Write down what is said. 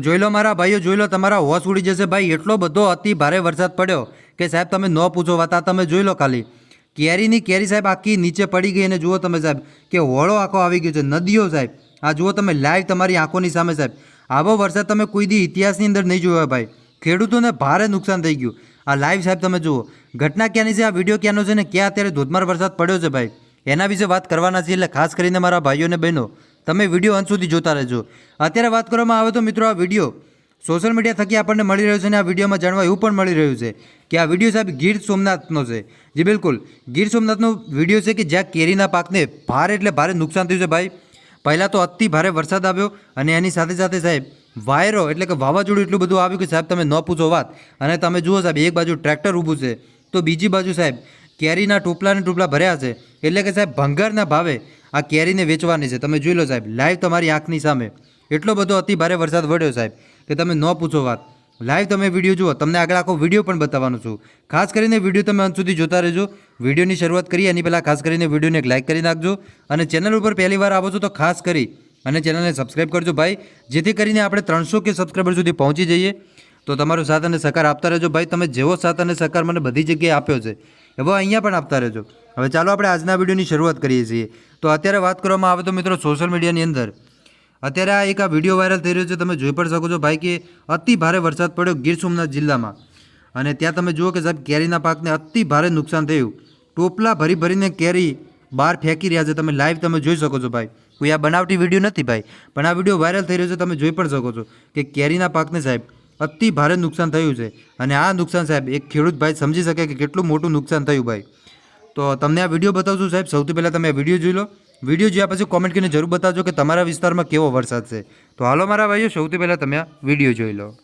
જોઈ લો મારા ભાઈઓ, જોઈ લો તમારા હોશ ઉડી જશે. ભાઈ, એટલો બધો અતિ ભારે વરસાદ પડ્યો કે સાહેબ, તમે ન પૂછો વાત, તમે જોઈ લો ખાલી. કેરીની કેરી સાહેબ આખી નીચે પડી ગઈ અને જુઓ તમે સાહેબ, કે હોળો આખો આવી ગયો છે. નદીઓ સાહેબ, આ જુઓ તમે લાઈવ તમારી આંખોની સામે સાહેબ. આવો વરસાદ તમે કોઈ દી ઇતિહાસની અંદર નહીં જોયો ભાઈ. ખેડૂતોને ભારે નુકસાન થઈ ગયું. આ લાઈવ સાહેબ તમે જુઓ. ઘટના ક્યાંની છે? આ વીડિયો ક્યાંનો છે ને? ક્યાં અત્યારે ધોધમાર વરસાદ પડ્યો છે ભાઈ? એના વિશે વાત કરવાના છે એટલે ખાસ કરીને મારા ભાઈઓ અને બહેનો. તમે વીડિયો અંત સુધી જોતા રહેજો. અત્યારે વાત કરવામાં આવે તો મિત્રો આ વીડિયો સોશિયલ મીડિયા થકી આપણને મળી રહ્યો છે અને આ વિડીયોમાં જાણવા એવું પણ મળી રહ્યું છે કે આ વીડિયો સાહેબ ગીર સોમનાથનો છે. જી બિલકુલ. ગીર સોમનાથનો વીડિયો છે કે જ્યાં કેરીના પાકને ભારે એટલે ભારે નુકસાન થયું છે ભાઈ. પહેલાં તો અતિ ભારે વરસાદ આવ્યો અને એની સાથે સાથે સાહેબ વાયરો એટલે કે વાવાઝોડું એટલું બધું આવ્યું કે સાહેબ તમે ન પૂછો વાત. અને તમે જુઓ સાહેબ, એક બાજુ ટ્રેક્ટર ઊભું છે. તો બીજી બાજુ સાહેબ કેરીના ટોપલાને ટોપલા ભર્યા છે. એટલે કે સાહેબ ભંગારના ભાવે આ કેરીને વેચવાની છે. તમે જોઈ લો સાહેબ લાઈવ તમારી આંખની સામે. એટલો બધો અતિ ભારે વરસાદ વળ્યો સાહેબ, કે તમે ન પૂછો વાત. લાઈવ તમે વીડિયો જુઓ, તમને આગળ આખો વીડિયો પણ બતાવવાનો છું. ખાસ કરીને વીડિયો તમે અંત સુધી જોતા રહેજો. વિડીયોની શરૂઆત કરીએ એની પહેલાં ખાસ કરીને વિડીયોને એક લાઇક કરી નાખજો. અને ચેનલ ઉપર પહેલી વાર આવો છો તો ખાસ કરી અને ચેનલને સબસ્ક્રાઈબ કરજો ભાઈ. જેથી કરીને આપણે ત્રણસો કે સબસ્ક્રાઈબર સુધી પહોંચી જઈએ. તો તમારો સાથ અને સહકાર આપતા રહેજો. ભાઈ, તમે જેવો સાથ અને સહકાર મને બધી જગ્યાએ આપ્યો છે, એવો અહીંયા પણ આપતા રહેજો. હવે ચાલો આપણે આજના વિડીયોની શરૂઆત કરીએ છીએ. તો અત્યારે વાત કરવામાં આવે તો મિત્રો સોશિયલ મીડિયાની અંદર, અત્યારે આ એક આ વીડિયો વાયરલ થઈ રહ્યો છે, તમે જોઈ પણ શકો છો ભાઈ કે અતિ ભારે વરસાદ પડ્યો ગીર સોમનાથ જિલ્લામાં. અને ત્યાં તમે જુઓ કે સાહેબ કેરીના પાકને અતિ ભારે નુકસાન થયું. ટોપલા ભરી ભરીને કેરી બહાર ફેંકી રહ્યા છે, તમે લાઈવ તમે જોઈ શકો છો ભાઈ. કોઈ આ બનાવટી વીડિયો નથી ભાઈ, પણ આ વીડિયો વાયરલ થઈ રહ્યો છે, તમે જોઈ પણ શકો છો કે કેરીના પાકને સાહેબ અતિ ભારે નુકસાન થયું છે. અને આ નુકસાન સાહેબ એક ખેડૂત ભાઈ સમજી શકે કે કેટલું મોટું નુકસાન થયું ભાઈ. તો તમને આ વીડિયો બતાવશું સાહેબ. સૌથી પહેલાં તમે આ વીડિયો જોઈ લો. વીડિયો જોયા પછી કોમેન્ટ કરીને જરૂર બતાવજો કે તમારા વિસ્તારમાં કેવો વરસાદ છે. તો હાલો મારા ભાઈઓ, સૌથી પહેલાં તમે આ વીડિયો જોઈ લો.